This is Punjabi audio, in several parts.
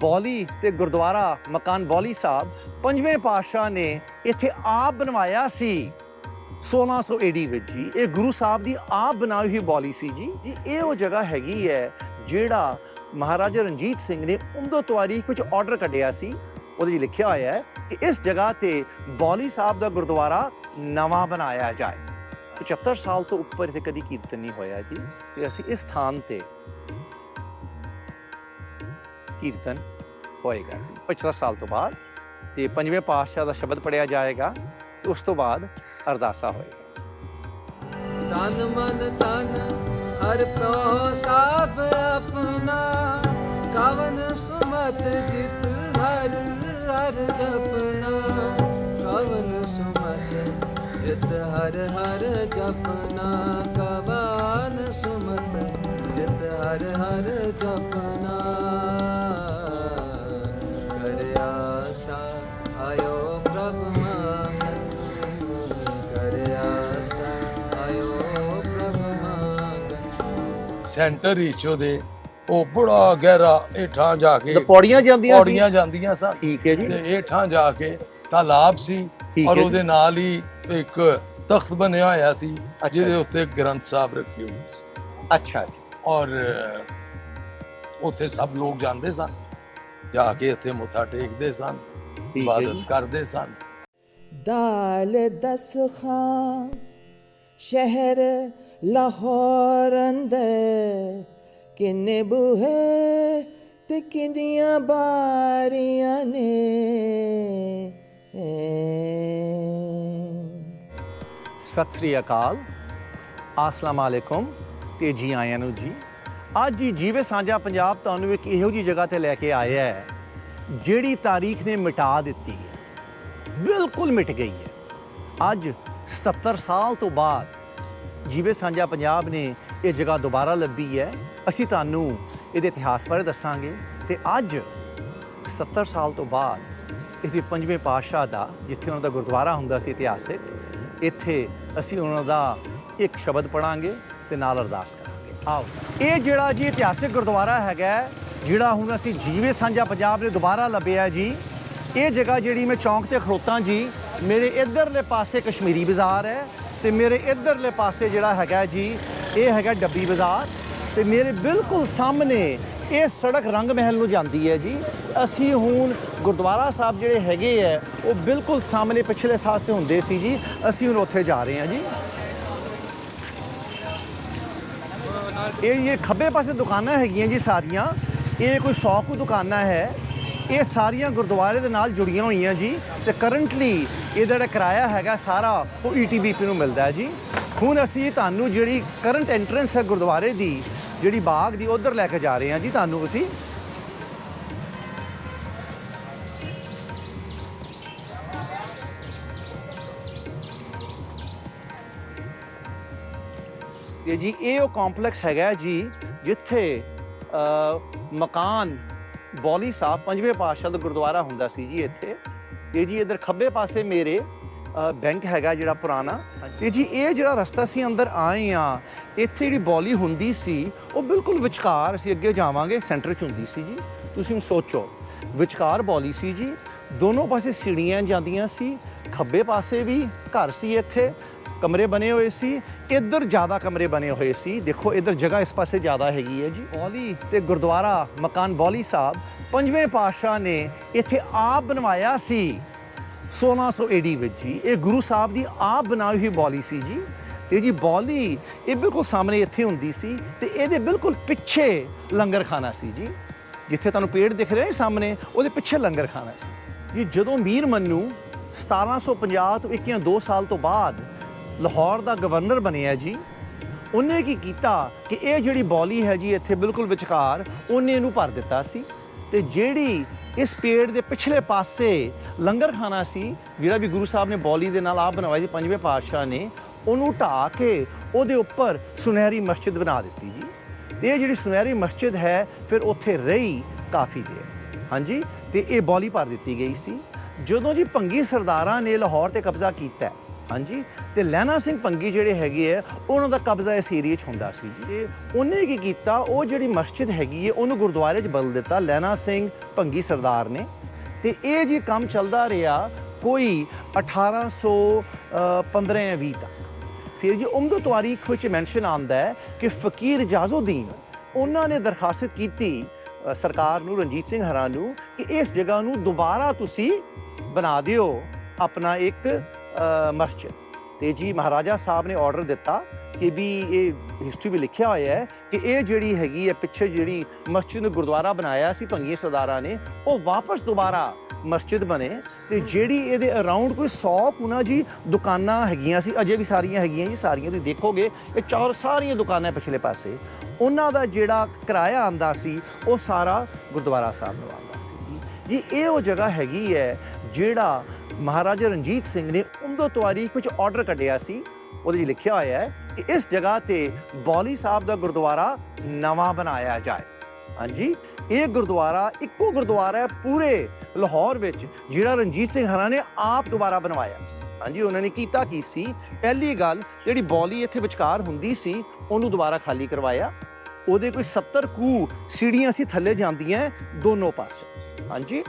ਬੌਲੀ ਤੇ ਗੁਰਦੁਆਰਾ ਮਕਾਨ ਬੌਲੀ ਸਾਹਿਬ ਪੰਜਵੇਂ ਪਾਤਸ਼ਾਹ ਨੇ ਇੱਥੇ ਆਪ ਬਣਵਾਇਆ ਸੀ। 1600 ਏਡੀ ਵਿੱਚ ਜੀ, ਇਹ ਗੁਰੂ ਸਾਹਿਬ ਦੀ ਆਪ ਬਣਾਈ ਹੋਈ ਬੌਲੀ ਸੀ ਜੀ। ਇਹ ਉਹ ਜਗ੍ਹਾ ਹੈਗੀ ਹੈ ਜਿਹੜਾ ਮਹਾਰਾਜਾ ਰਣਜੀਤ ਸਿੰਘ ਨੇ ਉਮਦੋ ਤਵਾਰੀ ਵਿੱਚ ਆਰਡਰ ਕੱਢਿਆ ਸੀ। ਉਹਦੇ 'ਚ ਲਿਖਿਆ ਹੋਇਆ ਹੈ ਕਿ ਇਸ ਜਗ੍ਹਾ ਤੇ ਬੌਲੀ ਸਾਹਿਬ ਦਾ ਗੁਰਦੁਆਰਾ ਨਵਾਂ ਬਣਾਇਆ ਜਾਏ। 75 ਸਾਲ ਤੋਂ ਉੱਪਰ ਇੱਥੇ ਕਦੀ ਕੀਰਤਨ ਨਹੀਂ ਹੋਇਆ ਜੀ। ਤੇ ਅਸੀਂ ਇਸ ਸਥਾਨ ਤੇ ਕੀਰਤਨ ਹੋਏਗਾ। 75 ਸਾਲ ਤੋਂ ਬਾਅਦ ਤੇ ਪੰਜਵੇਂ ਪਾਤਸ਼ਾਹ ਦਾ ਸ਼ਬਦ ਪੜਿਆ ਜਾਏਗਾ ਉਸ ਤੋਂ ਬਾਅਦ ਅਰਦਾਸਾ ਹੋਏਗਾ। ਤਨ ਮਨ ਤਨ ਹਰ ਪ੍ਰੋ ਸਭ ਆਪਣਾ ਕਵਨ ਸੁਮਤ ਜਿਤ ਹਰ ਹਰ ਜਪਨਾ ਕਵਨ ਸੁਮਤ ਜਿਤ ਹਰ ਹਰ ਜਪਨਾ ਕਵਨ ਸੁਮਤ ਜਿਤ ਹਰ ਹਰ ਜਪਨਾ ਆਸਾ ਆਇਓ ਪ੍ਰਭ ਮੰਗਲ ਕਰ ਆਸਾ ਆਇਓ ਪ੍ਰਭ ਮੰਗਲ ਸੈਂਟਰ ਈਚੋ ਦੇ ਉਹ ਬੜਾ ਗਹਿਰਾ ਏਠਾਂ ਜਾ ਕੇ ਪੌੜੀਆਂ ਜਾਂਦੀਆਂ ਸੀ? ਪੌੜੀਆਂ ਜਾਂਦੀਆਂ ਸਨ। ਠੀਕ ਹੈ ਜੀ। ਤੇ ਏਠਾਂ ਜਾ ਕੇ ਤਾਲਾਬ ਸੀ ਔਰ ਉਹਦੇ ਨਾਲ ਹੀ ਇੱਕ ਤਖਤ ਬਣਿਆ ਹੋਇਆ ਸੀ ਜਿਹਦੇ। ਉੱਤੇ ਗ੍ਰੰਥ ਸਾਹਿਬ ਰੱਖੇ ਹੋਏ ਸੀ। ਅੱਛਾ ਜੀ। ਔਰ ਉੱਥੇ ਸਭ ਲੋਕ ਜਾਂਦੇ ਸਨ ਜਾ ਕੇ ਇੱਥੇ ਮੱਥਾ ਟੇਕਦੇ ਸਨ। ਇਬਾਦਤ ਜੀ। ਕਰਦੇ ਸਨ। ਦਾਲ ਦਸ ਖਾਂ ਸ਼ਹਿਰ ਲਾਹੌਰ ਅੰਦਰ। ਕਿੰਨੇ ਬੂਹੇ ਤੇ ਕਿੰਨੀਆਂ ਬਾਰੀਆਂ ਨੇ। ਸਤਿ ਸ੍ਰੀ ਅਕਾਲ। ਅਸਲਾਮ ਅਲੈਕੁਮ ਤੇ ਜੀ ਆਇਆਂ ਨੂੰ ਜੀ। ਅੱਜ ਹੀ ਜੀਵੇ ਸਾਂਝਾ ਪੰਜਾਬ ਤੁਹਾਨੂੰ ਇੱਕ ਇਹੋ ਜੀ ਜਗ੍ਹਾ ਤੇ ਲੈ ਕੇ ਆਇਆ ਹੈ। ਜਿਹੜੀ ਤਾਰੀਖ ਨੇ ਮਿਟਾ ਦਿੱਤੀ ਹੈ, ਬਿਲਕੁਲ ਮਿਟ ਗਈ ਹੈ। ਅੱਜ 77 ਸਾਲ ਤੋਂ ਬਾਅਦ ਜੀਵੇ ਸਾਂਝਾ ਪੰਜਾਬ ਨੇ ਇਹ ਜਗ੍ਹਾ ਦੁਬਾਰਾ ਲੱਭੀ ਹੈ। ਅਸੀਂ ਤੁਹਾਨੂੰ ਇਹਦੇ ਇਤਿਹਾਸ ਬਾਰੇ ਦੱਸਾਂਗੇ ਤੇ ਅੱਜ 70 ਸਾਲ ਤੋਂ ਬਾਅਦ ਇੱਥੇ ਪੰਜਵੇਂ ਪਾਤਸ਼ਾਹ ਦਾ, ਜਿੱਥੇ ਉਹਨਾਂ ਦਾ ਗੁਰਦੁਆਰਾ ਹੁੰਦਾ ਸੀ ਇਤਿਹਾਸਿਕ, ਇੱਥੇ ਅਸੀਂ ਉਹਨਾਂ ਦਾ ਇੱਕ ਸ਼ਬਦ ਪੜਾਂਗੇ ਤੇ ਨਾਲ ਅਰਦਾਸ ਕਰਾਂਗੇ। ਆਓ, ਇਹ ਜਿਹੜਾ ਜੀ ਇਤਿਹਾਸਿਕ ਗੁਰਦੁਆਰਾ ਹੈਗਾ ਜਿਹੜਾ ਹੁਣ ਅਸੀਂ ਜੀਵੇ ਸਾਂਝਾ ਪੰਜਾਬ ਨੇ ਦੁਬਾਰਾ ਲੱਭਿਆ ਜੀ, ਇਹ ਜਗ੍ਹਾ ਜਿਹੜੀ ਮੈਂ ਚੌਂਕ ਤੇ ਖੜੋਤਾ ਜੀ, ਮੇਰੇ ਇਧਰਲੇ ਪਾਸੇ ਕਸ਼ਮੀਰੀ ਬਾਜ਼ਾਰ ਹੈ ਤੇ ਮੇਰੇ ਇਧਰਲੇ ਪਾਸੇ ਜਿਹੜਾ ਹੈਗਾ ਜੀ, ਇਹ ਹੈਗਾ ਡੱਬੀ ਬਾਜ਼ਾਰ ਤੇ ਮੇਰੇ ਬਿਲਕੁਲ ਸਾਹਮਣੇ ਇਹ ਸੜਕ ਰੰਗ ਮਹਿਲ ਨੂੰ ਜਾਂਦੀ ਹੈ ਜੀ। ਅਸੀਂ ਹੁਣ ਗੁਰਦੁਆਰਾ ਸਾਹਿਬ ਜਿਹੜੇ ਹੈਗੇ ਆ ਉਹ ਬਿਲਕੁਲ ਸਾਹਮਣੇ ਪਿਛਲੇ ਸਾਲ ਪਾਸੇ ਹੁੰਦੇ ਸੀ ਜੀ, ਅਸੀਂ ਹੁਣ ਉੱਥੇ ਜਾ ਰਹੇ ਹਾਂ ਜੀ। ਇਹ ਇਹ ਖੱਬੇ ਪਾਸੇ ਦੁਕਾਨਾਂ ਹੈਗੀਆਂ ਜੀ ਸਾਰੀਆਂ ਇਹ ਕੋਈ ਸ਼ੌਕ ਦੁਕਾਨਾਂ ਹੈ, ਇਹ ਸਾਰੀਆਂ ਗੁਰਦੁਆਰੇ ਦੇ ਨਾਲ ਜੁੜੀਆਂ ਹੋਈਆਂ ਜੀ ਤੇ ਕਰੰਟਲੀ ਇਹਦਾ ਜਿਹੜਾ ਕਿਰਾਇਆ ਹੈਗਾ ਸਾਰਾ ਉਹ E ਈਟੀਬੀਪੀ ਨੂੰ ਮਿਲਦਾ ਹੈ ਜੀ। ਹੁਣ ਅਸੀਂ ਤੁਹਾਨੂੰ ਜਿਹੜੀ ਕਰੰਟ ਐਂਟਰੈਂਸ ਹੈ ਗੁਰਦੁਆਰੇ ਦੀ, ਜਿਹੜੀ ਬਾਗ ਦੀ, ਉਧਰ ਲੈ ਕੇ ਜਾ ਰਹੇ ਹਾਂ ਜੀ ਤੁਹਾਨੂੰ ਅਸੀਂ। ਇਹ ਜੀ, ਇਹ ਉਹ ਕੰਪਲੈਕਸ ਹੈਗਾ ਜੀ, ਜਿੱਥੇ ਮਕਾਨ ਬੌਲੀ ਸਾਹਿਬ ਪੰਜਵੇਂ ਪਾਤਸ਼ਾਹ ਦਾ ਗੁਰਦੁਆਰਾ ਹੁੰਦਾ ਸੀ ਜੀ ਇੱਥੇ। ਤੇ ਜੀ ਇਧਰ ਖੱਬੇ ਪਾਸੇ ਮੇਰੇ ਬੈਂਕ ਹੈਗਾ ਜਿਹੜਾ ਪੁਰਾਣਾ। ਤੇ ਜੀ ਇਹ ਜਿਹੜਾ ਰਸਤਾ ਸੀ ਅੰਦਰ ਆਏ ਆ ਇੱਥੇ ਜਿਹੜੀ ਬੌਲੀ ਹੁੰਦੀ ਸੀ ਉਹ ਬਿਲਕੁਲ ਵਿਚਕਾਰ ਅਸੀਂ ਅੱਗੇ ਜਾਵਾਂਗੇ ਸੈਂਟਰ 'ਚ ਹੁੰਦੀ ਸੀ ਜੀ। ਤੁਸੀਂ ਹੁਣ ਸੋਚੋ ਵਿਚਕਾਰ ਬੌਲੀ ਸੀ ਜੀ ਦੋਨੋਂ ਪਾਸੇ ਸੀੜੀਆਂ ਜਾਂਦੀਆਂ ਸੀ ਖੱਬੇ ਪਾਸੇ ਵੀ ਘਰ ਸੀ ਇੱਥੇ ਕਮਰੇ ਬਣੇ ਹੋਏ ਸੀ, ਇੱਧਰ ਜ਼ਿਆਦਾ ਕਮਰੇ ਬਣੇ ਹੋਏ ਸੀ। ਦੇਖੋ, ਇੱਧਰ ਜਗ੍ਹਾ ਇਸ ਪਾਸੇ ਜ਼ਿਆਦਾ ਹੈਗੀ ਹੈ ਜੀ। ਬੌਲੀ ਤੇ ਗੁਰਦੁਆਰਾ ਮਕਾਨ ਬੌਲੀ ਸਾਹਿਬ, ਪੰਜਵੇਂ ਪਾਤਸ਼ਾਹ ਨੇ ਇੱਥੇ ਆਪ ਬਣਵਾਇਆ ਸੀ। 1600 ਏਡੀ ਵਿੱਚ ਜੀ। ਇਹ ਗੁਰੂ ਸਾਹਿਬ ਦੀ ਆਪ ਬਣਾਈ ਹੋਈ ਬੌਲੀ ਸੀ ਜੀ। ਤੇ ਜੀ ਬੌਲੀ, ਇਹ ਬਿਲਕੁਲ ਸਾਹਮਣੇ ਇੱਥੇ ਹੁੰਦੀ ਸੀ ਤੇ ਇਹਦੇ ਬਿਲਕੁਲ ਪਿੱਛੇ ਲੰਗਰ ਖਾਨਾ ਸੀ ਜੀ। ਜਿੱਥੇ ਤੁਹਾਨੂੰ ਪੇੜ ਦਿਖ ਰਿਹਾ ਨੇ ਸਾਹਮਣੇ, ਉਹਦੇ ਪਿੱਛੇ ਲੰਗਰ ਖਾਨਾ ਸੀ। ਜੀ ਜਦੋਂ ਮੀਰ ਮੰਨੂ 1750 ਤੋਂ 21 2 ਸਾਲ ਤੋਂ ਬਾਅਦ ਲਾਹੌਰ ਦਾ ਗਵਰਨਰ ਬਣਿਆ ਜੀ। ਉਹਨੇ ਕੀ ਕੀਤਾ ਕਿ ਇਹ ਜਿਹੜੀ ਬੌਲੀ ਹੈ ਜੀ, ਇੱਥੇ ਬਿਲਕੁਲ ਵਿਚਕਾਰ ਉਹਨੇ ਇਹਨੂੰ ਭਰ ਦਿੱਤਾ ਸੀ। ਤੇ ਜਿਹੜੀ ਇਸ ਪੇੜ ਦੇ ਪਿਛਲੇ ਪਾਸੇ ਲੰਗਰ ਖਾਨਾ ਸੀ, ਜਿਹੜਾ ਵੀ ਗੁਰੂ ਸਾਹਿਬ ਨੇ ਬੌਲੀ ਦੇ ਨਾਲ ਆਪ ਬਣਵਾਇਆ ਜੀ, ਪੰਜਵੇਂ ਪਾਤਸ਼ਾਹ ਨੇ, ਉਹਨੂੰ ਢਾ ਕੇ ਉਹਦੇ ਉੱਪਰ ਸੁਨਹਿਰੀ ਮਸਜਿਦ ਬਣਾ ਦਿੱਤੀ ਜੀ। ਤੇ ਇਹ ਜਿਹੜੀ ਸੁਨਹਿਰੀ ਮਸਜਿਦ ਹੈ, ਫਿਰ ਉੱਥੇ ਰਹੀ ਕਾਫੀ ਦੇਰ। ਹਾਂਜੀ, ਤੇ ਇਹ ਬੌਲੀ ਭਰ ਦਿੱਤੀ ਗਈ ਸੀ। ਜਦੋਂ ਜੀ ਭੰਗੀ ਸਰਦਾਰਾਂ ਨੇ ਲਾਹੌਰ ਤੇ ਕਬਜ਼ਾ ਕੀਤਾ ਹਾਂਜੀ, ਤੇ ਲਹਿਣਾ ਸਿੰਘ ਪੰਗੀ ਜਿਹੜੇ ਹੈਗੇ ਆ, ਉਹਨਾਂ ਦਾ ਕਬਜ਼ਾ ਇਸ ਏਰੀਏ 'ਚ ਹੁੰਦਾ ਸੀ। ਜੀ ਉਹਨੇ ਕੀ ਕੀਤਾ, ਉਹ ਜਿਹੜੀ ਮਸਜਿਦ ਹੈਗੀ ਹੈ ਉਹਨੂੰ ਗੁਰਦੁਆਰੇ 'ਚ ਬਦਲ ਦਿੱਤਾ। ਲਹਿਣਾ ਸਿੰਘ ਪੰਗੀ ਸਰਦਾਰ ਨੇ। ਤੇ ਇਹ ਜੀ ਕੰਮ ਚੱਲਦਾ ਰਿਹਾ ਕੋਈ 1815 ਜਾਂ 20 ਤੱਕ। ਫਿਰ ਜੀ ਉਮਦੋ ਤਾਰੀਖ ਵਿੱਚ ਮੈਂਸ਼ਨ ਆਉਂਦਾ ਹੈ ਕਿ ਫਕੀਰ ਇਜਾਜ਼ੁਦੀਨ ਉਹਨਾਂ ਨੇ ਦਰਖਾਸਤ ਕੀਤੀ ਸਰਕਾਰ ਨੂੰ, ਰਣਜੀਤ ਸਿੰਘ ਹਰਾਂ ਨੂੰ, ਕਿ ਇਸ ਜਗ੍ਹਾ ਨੂੰ ਦੁਬਾਰਾ ਤੁਸੀਂ ਬਣਾ ਦਿਓ। ਆਪਣਾ ਇੱਕ ਮਸਜਿਦ। ਤੇ ਜੀ ਮਹਾਰਾਜਾ ਸਾਹਿਬ ਨੇ ਆਰਡਰ ਦਿੱਤਾ ਕਿ ਵੀ ਇਹ ਹਿਸਟਰੀ ਵਿੱਚ ਲਿਖਿਆ ਹੋਇਆ ਹੈ ਕਿ ਇਹ ਜਿਹੜੀ ਹੈਗੀ ਹੈ, ਪਿੱਛੇ ਜਿਹੜੀ ਮਸਜਿਦ ਨੂੰ ਗੁਰਦੁਆਰਾ ਬਣਾਇਆ ਸੀ ਭੰਗੀ ਸਰਦਾਰਾਂ ਨੇ, ਉਹ ਵਾਪਸ ਦੁਬਾਰਾ ਮਸਜਿਦ ਬਣੇ। ਤੇ ਜਿਹੜੀ ਇਹਦੇ ਅਰਾਊਂਡ ਕੋਈ 100 ਕੁਨਾ ਜੀ ਦੁਕਾਨਾਂ ਹੈਗੀਆਂ ਸੀ, ਅਜੇ ਵੀ ਸਾਰੀਆਂ ਹੈਗੀਆਂ ਜੀ, ਸਾਰੀਆਂ ਤੁਸੀਂ ਦੇਖੋਗੇ, ਇਹ ਚਾਰ ਸਾਰੀਆਂ ਦੁਕਾਨਾਂ ਪਿਛਲੇ ਪਾਸੇ। ਉਹਨਾਂ ਦਾ ਜਿਹੜਾ ਕਿਰਾਇਆ ਆਂਦਾ ਸੀ, ਉਹ ਸਾਰਾ ਗੁਰਦੁਆਰਾ ਸਾਹਿਬ ਨੂੰ ਆਉਂਦਾ ਸੀ। ਜੀ, ਇਹ ਉਹ ਜਗ੍ਹਾ ਹੈਗੀ ਹੈ ਜਿਹੜਾ ਮਹਾਰਾਜਾ ਰਣਜੀਤ ਸਿੰਘ ਨੇ ਉਮਦੋ ਤਵਾਰੀਖ ਵਿੱਚ ਆਰਡਰ ਕੱਢਿਆ ਸੀ। ਉਹਦੇ 'ਚ ਲਿਖਿਆ ਹੋਇਆ ਹੈ ਕਿ ਇਸ ਜਗ੍ਹਾ ਤੇ ਬੌਲੀ ਸਾਹਿਬ ਦਾ ਗੁਰਦੁਆਰਾ ਨਵਾਂ ਬਣਾਇਆ ਜਾਏ। ਹਾਂਜੀ, ਇਹ ਗੁਰਦੁਆਰਾ ਇੱਕੋ ਗੁਰਦੁਆਰਾ ਹੈ ਪੂਰੇ ਲਾਹੌਰ ਵਿੱਚ, ਜਿਹੜਾ ਰਣਜੀਤ ਸਿੰਘ ਹਰਾਂ ਨੇ ਆਪ ਦੁਬਾਰਾ ਬਣਵਾਇਆ ਸੀ। ਹਾਂਜੀ, ਉਹਨਾਂ ਨੇ ਕੀਤਾ ਕੀ ਸੀ? ਪਹਿਲੀ ਗੱਲ, ਜਿਹੜੀ ਬੌਲੀ ਇੱਥੇ ਵਿਚਕਾਰ ਹੁੰਦੀ ਸੀ, ਉਹਨੂੰ ਦੁਬਾਰਾ ਖਾਲੀ ਕਰਵਾਇਆ। ਉਹਦੇ ਕੋਈ 70 ਕੂ ਸੀੜੀਆਂ ਸੀ, ਥੱਲੇ ਜਾਂਦੀਆਂ ਦੋਨੋਂ ਪਾਸੇ। ਹਾਂਜੀ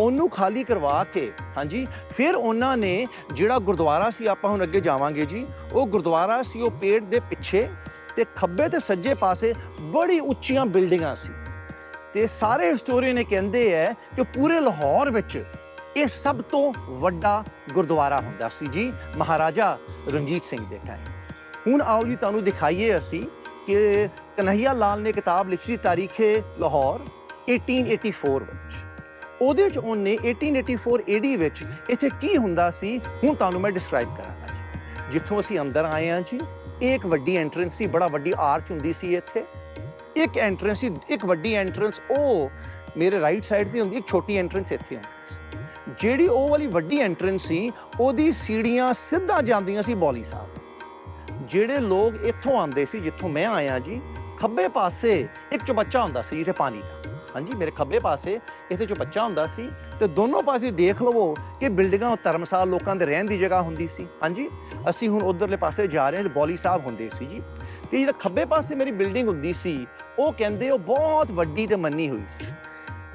ਉਹਨੂੰ ਖਾਲੀ ਕਰਵਾ ਕੇ, ਹਾਂਜੀ, ਫਿਰ ਉਹਨਾਂ ਨੇ ਜਿਹੜਾ ਗੁਰਦੁਆਰਾ ਸੀ, ਆਪਾਂ ਹੁਣ ਅੱਗੇ ਜਾਵਾਂਗੇ ਜੀ, ਉਹ ਗੁਰਦੁਆਰਾ ਸੀ, ਉਹ ਪੇੜ ਦੇ ਪਿੱਛੇ ਤੇ ਖੱਬੇ ਤੇ ਸੱਜੇ ਪਾਸੇ ਬੜੀ ਉੱਚੀਆਂ ਬਿਲਡਿੰਗਾਂ ਸੀ। ਤੇ ਸਾਰੇ ਹਿਸਟੋਰੀਅਨ ਨੇ ਕਹਿੰਦੇ ਐ ਕਿ ਪੂਰੇ ਲਾਹੌਰ ਵਿੱਚ ਇਹ ਸਭ ਤੋਂ ਵੱਡਾ ਗੁਰਦੁਆਰਾ ਹੁੰਦਾ ਸੀ ਜੀ, ਮਹਾਰਾਜਾ ਰਣਜੀਤ ਸਿੰਘ ਦੇ ਟਾਈਮ ਹੁਣ ਆਓ ਜੀ, ਤੁਹਾਨੂੰ ਦਿਖਾਈਏ ਅਸੀਂ ਕਿ ਕਨਹਈਆ ਲਾਲ ਨੇ ਕਿਤਾਬ ਲਿਖੀ ਸੀ, ਤਾਰੀਖੇ ਲਾਹੌਰ 1884 ਵਿੱਚ। ਉਹਦੇ ਚ ਉਹਨੇ 1884 ਏਡੀ ਵਿੱਚ ਇੱਥੇ ਕੀ ਹੁੰਦਾ ਸੀ? ਹੁਣ ਤੁਹਾਨੂੰ ਮੈਂ ਡਿਸਕ੍ਰਾਈਬ ਕਰਾਂਗਾ ਜੀ। ਜਿੱਥੋਂ ਅਸੀਂ ਅੰਦਰ ਆਏ ਹਾਂ ਜੀ, ਇਹ ਇੱਕ ਵੱਡੀ ਐਂਟਰੈਂਸ ਸੀ, ਬੜਾ ਵੱਡੀ ਆਰਚ ਹੁੰਦੀ ਸੀ ਇੱਥੇ। ਇੱਕ ਐਂਟਰੈਂਸ ਸੀ, ਇੱਕ ਵੱਡੀ ਐਂਟਰੈਂਸ ਉਹ ਮੇਰੇ ਰਾਈਟ ਸਾਈਡ ਤੇ ਹੁੰਦੀ, ਇੱਕ ਛੋਟੀ ਐਂਟਰੈਂਸ ਇੱਥੇ ਹੁੰਦੀ ਸੀ। ਜਿਹੜੀ ਉਹ ਵਾਲੀ ਵੱਡੀ ਐਂਟਰੈਂਸ ਸੀ, ਉਹਦੀ ਸੀੜੀਆਂ ਸਿੱਧਾ ਜਾਂਦੀਆਂ ਸੀ ਬੌਲੀ ਸਾਹਿਬ। ਜਿਹੜੇ ਲੋਕ ਇੱਥੋਂ ਆਉਂਦੇ ਸੀ, ਜਿੱਥੋਂ ਮੈਂ ਆਇਆ ਜੀ, ਖੱਬੇ ਪਾਸੇ ਇੱਕ ਚੁਬੱਚਾ ਹੁੰਦਾ ਸੀ, ਜਿੱਥੇ ਪਾਣੀ ਦਾ। ਹਾਂਜੀ, ਮੇਰੇ ਖੱਬੇ ਪਾਸੇ ਇੱਥੇ ਜੋ ਬੱਚਾ ਹੁੰਦਾ ਸੀ ਤੇ ਦੋਨੋਂ ਪਾਸੇ ਦੇਖ ਲਵੋ ਕਿ ਬਿਲਡਿੰਗਾਂ ਉਹ ਧਰਮਸਾਲ ਲੋਕਾਂ ਦੇ ਰਹਿਣ ਦੀ ਜਗ੍ਹਾ ਹੁੰਦੀ ਸੀ। ਹਾਂਜੀ, ਅਸੀਂ ਹੁਣ ਉਧਰਲੇ ਪਾਸੇ ਜਾ ਰਹੇ ਹਾਂ ਤੇ ਬੌਲੀ ਸਾਹਿਬ ਹੁੰਦੇ ਸੀ ਜੀ। ਤੇ ਜਿਹੜਾ ਖੱਬੇ ਪਾਸੇ ਮੇਰੀ ਬਿਲਡਿੰਗ ਹੁੰਦੀ ਸੀ, ਉਹ ਕਹਿੰਦੇ ਉਹ ਬਹੁਤ ਵੱਡੀ ਤੇ ਮੰਨੀ ਹੋਈ ਸੀ।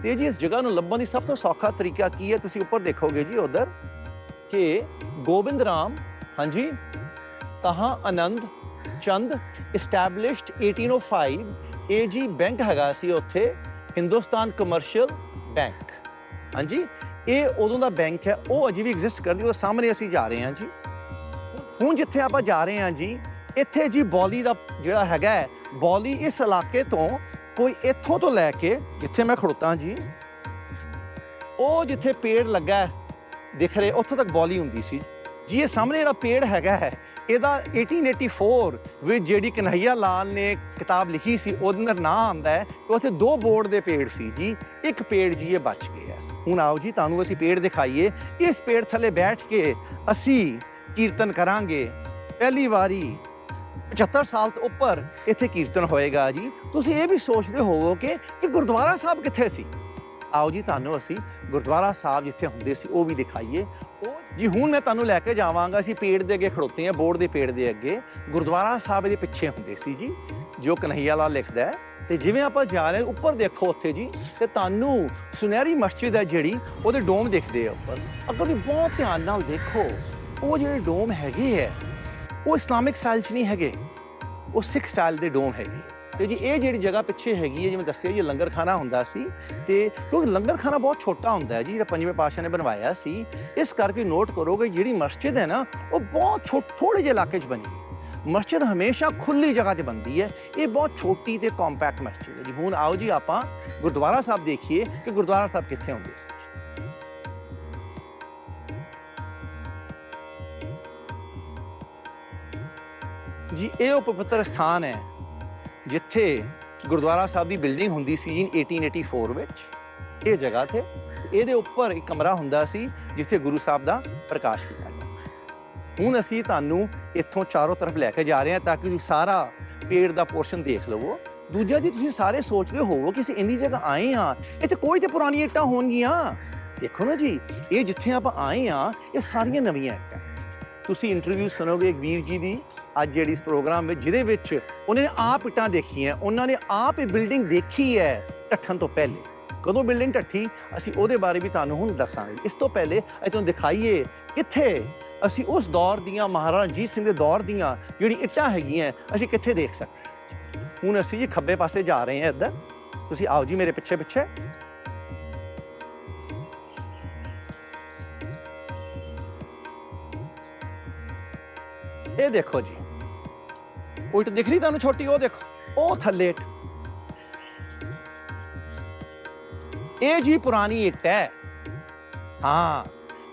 ਤੇ ਜੀ ਇਸ ਜਗ੍ਹਾ ਨੂੰ ਲੱਭਣ ਦੀ ਸਭ ਤੋਂ ਸੌਖਾ ਤਰੀਕਾ ਕੀ ਹੈ? ਤੁਸੀਂ ਉੱਪਰ ਦੇਖੋਗੇ ਜੀ ਉਧਰ ਕਿ ਗੋਬਿੰਦ ਰਾਮ, ਹਾਂਜੀ ਕਹਾਂ ਆਨੰਦ ਚੰਦ, established 1805 ਇਹ ਜੀ ਬੈਂਕ ਹੈਗਾ ਸੀ ਉੱਥੇ। ਹਿੰਦੁਸਤਾਨ ਕਮਰਸ਼ੀਅਲ ਬੈਂਕ ਹਾਂਜੀ ਇਹ ਉਦੋਂ ਦਾ ਬੈਂਕ ਹੈ ਉਹ ਅਜੇ ਵੀ ਐਗਜ਼ਿਸਟ ਕਰਦੀ ਉਹਦੇ ਸਾਹਮਣੇ ਅਸੀਂ ਜਾ ਰਹੇ ਹਾਂ ਜੀ। ਹੁਣ ਜਿੱਥੇ ਆਪਾਂ ਜਾ ਰਹੇ ਹਾਂ ਜੀ ਇੱਥੇ ਜੀ ਬੌਲੀ ਦਾ ਜਿਹੜਾ ਹੈਗਾ ਹੈ, ਬੌਲੀ ਇਸ ਇਲਾਕੇ ਤੋਂ ਕੋਈ ਇੱਥੋਂ ਤੋਂ ਲੈ ਕੇ ਜਿੱਥੇ ਮੈਂ ਖੜੋਤਾ ਜੀ ਉਹ ਜਿੱਥੇ ਪੇੜ ਲੱਗਾ ਦਿਖ ਰਹੇ ਉੱਥੋਂ ਤੱਕ ਬੌਲੀ ਹੁੰਦੀ ਸੀ। ਜੀ ਇਹ ਸਾਹਮਣੇ ਜਿਹੜਾ ਪੇੜ ਹੈਗਾ ਹੈ ਇਹਦਾ 1884 ਵਿੱਚ ਜਿਹੜੀ ਕਨਹਈਆ ਲਾਲ ਨੇ ਕਿਤਾਬ ਲਿਖੀ ਸੀ, ਉਹਦੇ ਨਾਲ ਨਾਂ ਆਉਂਦਾ ਹੈ ਕਿ ਉੱਥੇ ਦੋ ਬੋਰਡ ਦੇ ਪੇੜ ਸੀ ਜੀ। ਇੱਕ ਪੇੜ ਜੀ ਇਹ ਬਚ ਗਿਆ। ਹੁਣ ਆਓ ਜੀ, ਤੁਹਾਨੂੰ ਅਸੀਂ ਪੇੜ ਦਿਖਾਈਏ। ਇਸ ਪੇੜ ਥੱਲੇ ਬੈਠ ਕੇ ਅਸੀਂ ਕੀਰਤਨ ਕਰਾਂਗੇ। ਪਹਿਲੀ ਵਾਰੀ 75 ਸਾਲ ਤੋਂ ਉੱਪਰ ਇੱਥੇ ਕੀਰਤਨ ਹੋਏਗਾ ਜੀ। ਤੁਸੀਂ ਇਹ ਵੀ ਸੋਚਦੇ ਹੋਵੋਗੇ ਕਿ ਗੁਰਦੁਆਰਾ ਸਾਹਿਬ ਕਿੱਥੇ ਸੀ? ਆਓ ਜੀ, ਤੁਹਾਨੂੰ ਅਸੀਂ ਗੁਰਦੁਆਰਾ ਸਾਹਿਬ ਜਿੱਥੇ ਹੁੰਦੇ ਸੀ, ਉਹ ਵੀ ਦਿਖਾਈਏ। ਜੀ, ਹੁਣ ਮੈਂ ਤੁਹਾਨੂੰ ਲੈ ਕੇ ਜਾਵਾਂਗਾ, ਅਸੀਂ ਪੇੜ ਦੇ ਅੱਗੇ ਖੜੋਤੇ ਹਾਂ ਬੋਰਡ ਦੇ ਪੇੜ ਦੇ ਅੱਗੇ। ਗੁਰਦੁਆਰਾ ਸਾਹਿਬ ਦੇ ਪਿੱਛੇ ਹੁੰਦੇ ਸੀ ਜੀ, ਜੋ ਕਨਹਈਆ ਲਾਲ ਲਿਖਦਾ ਹੈ। ਤੇ ਜਿਵੇਂ ਆਪਾਂ ਜਾ ਰਹੇ ਉੱਪਰ ਦੇਖੋ ਉੱਥੇ ਜੀ, ਤੇ ਤੁਹਾਨੂੰ ਸੁਨਹਿਰੀ ਮਸਜਿਦ ਹੈ ਜਿਹੜੀ, ਉਹਦੇ ਡੋਮ ਦਿਖਦੇ ਆ ਉੱਪਰ। ਅਗਰ ਤੁਸੀਂ ਬਹੁਤ ਧਿਆਨ ਨਾਲ ਦੇਖੋ, ਉਹ ਜਿਹੜੇ ਡੋਮ ਹੈਗੇ ਹੈ, ਉਹ ਇਸਲਾਮਿਕ ਸਟਾਈਲ 'ਚ ਨਹੀਂ ਹੈਗੇ। ਉਹ ਸਿੱਖ ਸਟਾਈਲ ਦੇ ਡੋਮ ਹੈਗੇ। ਤੇ ਜੀ ਇਹ ਜਿਹੜੀ ਜਗ੍ਹਾ ਪਿੱਛੇ ਹੈਗੀ ਹੈ, ਜਿਵੇਂ ਦੱਸਿਆ ਜੀ ਲੰਗਰ ਖਾਨਾ ਹੁੰਦਾ ਸੀ ਤੇ ਕਿਉਂਕਿ ਲੰਗਰ ਖਾਨਾ ਬਹੁਤ ਛੋਟਾ ਹੁੰਦਾ ਹੈ ਜੀ, ਜਿਹੜਾ ਪੰਜਵੇਂ ਪਾਤਸ਼ਾਹ ਨੇ ਬਣਵਾਇਆ ਸੀ। ਇਸ ਕਰਕੇ ਨੋਟ ਕਰੋਗੇ ਜਿਹੜੀ ਮਸਜਿਦ ਹੈ ਨਾ, ਉਹ ਬਹੁਤ ਛੋਟ ਥੋੜੇ ਜਿਹੇ ਇਲਾਕੇ 'ਚ ਬਣੀ ਹੈ। ਮਸਜਿਦ ਹਮੇਸ਼ਾ ਖੁੱਲੀ ਜਗ੍ਹਾ ਤੇ ਬਣਦੀ ਹੈ। ਇਹ ਬਹੁਤ ਛੋਟੀ ਤੇ ਕੰਪੈਕਟ ਮਸਜਿਦ ਹੈ ਜੀ। ਹੁਣ ਆਓ ਜੀ ਆਪਾਂ ਗੁਰਦੁਆਰਾ ਸਾਹਿਬ ਦੇਖੀਏ ਕਿ ਗੁਰਦੁਆਰਾ ਸਾਹਿਬ ਕਿੱਥੇ ਹੁੰਦੇ ਸੀ। ਜੀ, ਇਹ ਉਹ ਪਵਿੱਤਰ ਸਥਾਨ ਹੈ। ਜਿੱਥੇ ਗੁਰਦੁਆਰਾ ਸਾਹਿਬ ਦੀ ਬਿਲਡਿੰਗ ਹੁੰਦੀ ਸੀ ਜੀ 1884 ਵਿੱਚ, ਇਹ ਜਗ੍ਹਾ ਤੇ, ਇਹਦੇ ਉੱਪਰ ਇੱਕ ਕਮਰਾ ਹੁੰਦਾ ਸੀ ਜਿੱਥੇ ਗੁਰੂ ਸਾਹਿਬ ਦਾ ਪ੍ਰਕਾਸ਼ ਕੀਤਾ ਜਾਂਦਾ ਸੀ ਹੁਣ ਅਸੀਂ ਤੁਹਾਨੂੰ ਇੱਥੋਂ ਚਾਰੋਂ ਤਰਫ ਲੈ ਕੇ ਜਾ ਰਹੇ ਹਾਂ ਤਾਂ ਕਿ ਤੁਸੀਂ ਸਾਰਾ ਪੇੜ ਦਾ ਪੋਰਸ਼ਨ ਦੇਖ ਲਵੋ। ਦੂਜਾ ਜੀ, ਤੁਸੀਂ ਸਾਰੇ ਸੋਚ ਰਹੇ ਹੋਵੋ ਕਿ ਅਸੀਂ ਇੰਨੀ ਜਗ੍ਹਾ ਆਏ ਹਾਂ, ਇੱਥੇ ਕੋਈ ਤੇ ਪੁਰਾਣੀ ਇੱਟਾਂ ਹੋਣਗੀਆਂ। ਦੇਖੋ ਨਾ ਜੀ, ਇਹ ਜਿੱਥੇ ਆਪਾਂ ਆਏ ਹਾਂ, ਇਹ ਸਾਰੀਆਂ ਨਵੀਆਂ ਇੱਟਾਂ। ਤੁਸੀਂ ਇੰਟਰਵਿਊ ਸੁਣੋਗੇ ਵੀਰ ਜੀ ਦੀ ਅੱਜ ਜਿਹੜੀ ਇਸ ਪ੍ਰੋਗਰਾਮ ਵਿੱਚ, ਜਿਹਦੇ ਵਿੱਚ ਉਹਨੇ ਆਪ ਇੱਟਾਂ ਦੇਖੀਆਂ, ਉਹਨਾਂ ਨੇ ਆਪ ਇਹ ਬਿਲਡਿੰਗ ਦੇਖੀ ਹੈ ਢੱਠਣ ਤੋਂ ਪਹਿਲੇ। ਕਦੋਂ ਬਿਲਡਿੰਗ ਢੱਠੀ? ਅਸੀਂ ਉਹਦੇ ਬਾਰੇ ਵੀ ਤੁਹਾਨੂੰ ਹੁਣ ਦੱਸਾਂਗੇ। ਇਸ ਤੋਂ ਪਹਿਲੇ ਅਸੀਂ ਤੁਹਾਨੂੰ ਦਿਖਾਈਏ ਕਿੱਥੇ ਅਸੀਂ ਉਸ ਦੌਰ ਦੀਆਂ, ਮਹਾਰਾਜਾ ਰਣਜੀਤ ਸਿੰਘ ਦੇ ਦੌਰ ਦੀਆਂ ਜਿਹੜੀ ਇੱਟਾਂ ਹੈਗੀਆਂ, ਅਸੀਂ ਕਿੱਥੇ ਦੇਖ ਸਕਦੇ ਹੁਣ ਅਸੀਂ ਜੀ ਖੱਬੇ ਪਾਸੇ ਜਾ ਰਹੇ ਹਾਂ ਇੱਧਰ। ਤੁਸੀਂ ਆਓ ਜੀ ਮੇਰੇ ਪਿੱਛੇ ਪਿੱਛੇ ਇਹ ਦੇਖੋ ਜੀ ਉਹ ਇੱਟ ਦਿਖ ਰਹੀ ਤੁਹਾਨੂੰ ਛੋਟੀ ਉਹ ਦੇਖੋ ਉਹ ਥੱਲੇ ਇੱਟ ਇਹ ਜੀ ਪੁਰਾਣੀ ਇੱਟ ਹੈ ਹਾਂ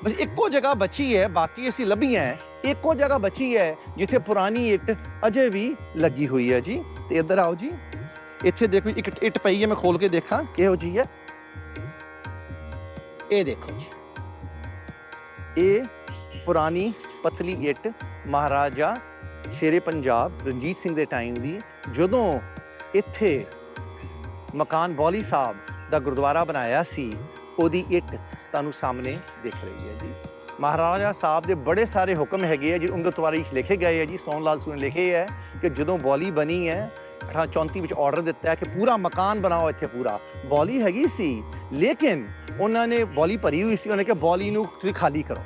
ਬਸ ਇੱਕੋ ਜਗ੍ਹਾ ਬਚੀ ਹੈ ਬਾਕੀ ਅਸੀਂ ਲੱਭੀਆਂ ਹੈ। ਇੱਕੋ ਜਗ੍ਹਾ ਬਚੀ ਹੈ ਜਿੱਥੇ ਪੁਰਾਣੀ ਇੱਟ ਅਜੇ ਵੀ ਲੱਗੀ ਹੋਈ ਹੈ ਜੀ ਤੇ ਇੱਧਰ ਆਓ ਜੀ ਇੱਥੇ ਦੇਖੋ ਇੱਕ ਇੱਟ ਪਈ ਹੈ ਮੈਂ ਖੋਲ ਕੇ ਦੇਖਾਂ ਕਿਹੋ ਜੀ ਹੈ ਇਹ ਦੇਖੋ ਜੀ ਇਹ ਪੁਰਾਣੀ ਪਤਲੀ ਇੱਟ ਮਹਾਰਾਜਾ ਸ਼ੇਰੇ ਪੰਜਾਬ ਰਣਜੀਤ ਸਿੰਘ ਦੇ ਟਾਈਮ ਦੀ, ਜਦੋਂ ਇੱਥੇ ਮਕਾਨ ਬੌਲੀ ਸਾਹਿਬ ਦਾ ਗੁਰਦੁਆਰਾ ਬਣਾਇਆ ਸੀ, ਉਹਦੀ ਇੱਟ ਤੁਹਾਨੂੰ ਸਾਹਮਣੇ ਦਿਖ ਰਹੀ ਹੈ ਜੀ। ਮਹਾਰਾਜਾ ਸਾਹਿਬ ਦੇ ਬੜੇ ਸਾਰੇ ਹੁਕਮ ਹੈਗੇ ਆ ਜੀ ਉਹਦੇ ਤਵਾਰੀਖ ਲਿਖੇ ਗਏ ਆ ਜੀ ਸੋਹਣ ਲਾਲ ਸੂਨ ਲਿਖੇ ਹੈ ਕਿ ਜਦੋਂ ਬੌਲੀ ਬਣੀ ਹੈ 1834 ਵਿੱਚ ਆਰਡਰ ਦਿੱਤਾ ਕਿ ਪੂਰਾ ਮਕਾਨ ਬਣਾਓ ਇੱਥੇ ਪੂਰਾ। ਬੌਲੀ ਹੈਗੀ ਸੀ, ਲੇਕਿਨ ਉਹਨਾਂ ਨੇ ਬੌਲੀ ਭਰੀ ਹੋਈ ਸੀ, ਉਹਨੇ ਕਿ ਬੌਲੀ ਨੂੰ ਤੁਸੀਂ ਖਾਲੀ ਕਰੋ।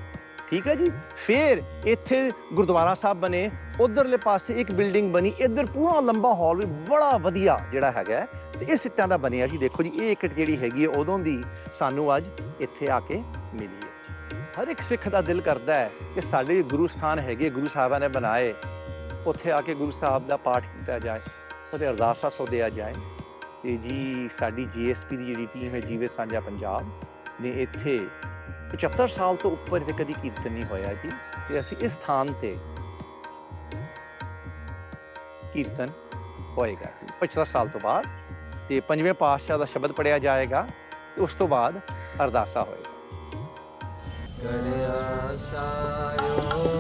ਠੀਕ ਹੈ ਜੀ? ਫਿਰ ਇੱਥੇ ਗੁਰਦੁਆਰਾ ਸਾਹਿਬ ਬਣੇ, ਉਧਰਲੇ ਪਾਸੇ ਇੱਕ ਬਿਲਡਿੰਗ ਬਣੀ, ਇੱਧਰ ਪੂਰਾ ਲੰਬਾ ਹਾਲ ਵੀ ਬੜਾ ਵਧੀਆ ਜਿਹੜਾ ਹੈਗਾ ਹੈ। ਤੇ ਇਹ ਸਿੱਟਾਂ ਦਾ ਬਣਿਆ ਜੀ, ਦੇਖੋ ਜੀ, ਇਹ ਇਕਟ ਜਿਹੜੀ ਹੈਗੀ ਹੈ, ਉਦੋਂ ਦੀ ਸਾਨੂੰ ਅੱਜ ਇੱਥੇ ਆ ਕੇ ਮਿਲੀ ਹੈ ਹਰ ਇੱਕ ਸਿੱਖ ਦਾ ਦਿਲ ਕਰਦਾ ਹੈ ਕਿ ਸਾਡੇ ਗੁਰੂ ਸਥਾਨ ਹੈਗੇ, ਗੁਰੂ ਸਾਹਿਬਾਂ ਨੇ ਬਣਾਏ। ਉੱਥੇ ਆ ਕੇ ਗੁਰੂ ਸਾਹਿਬ ਦਾ ਪਾਠ ਕੀਤਾ ਜਾਏ ਉਹਦੇ ਅਰਦਾਸਾਂ ਸੋਧਿਆ ਜਾਏ। ਤੇ ਜੀ, ਸਾਡੀ ਜੀਐਸਪੀ ਦੀ ਜਿਹੜੀ ਟੀਮ ਹੈ, ਜੀਵੇ ਸਾਂਝਾ ਪੰਜਾਬ, ਨੇ ਇੱਥੇ 75 ਸਾਲ ਤੋਂ ਉੱਪਰ ਇੱਥੇ ਕਦੀ ਕੀਰਤਨ ਨਹੀਂ ਹੋਇਆ ਜੀ। ਤੇ ਅਸੀਂ ਇਸ ਸਥਾਨ ਤੇ ਕੀਰਤਨ ਹੋਏਗਾ ਜੀ। 75 ਸਾਲ ਤੋਂ ਬਾਅਦ ਤੇ ਪੰਜਵੇਂ ਪਾਤਸ਼ਾਹ ਦਾ ਸ਼ਬਦ ਪੜਿਆ ਜਾਏਗਾ ਤੇ ਉਸ ਤੋਂ ਬਾਅਦ ਅਰਦਾਸਾ ਹੋਏਗਾ। ਕਰਿਆ ਸਾਇਓ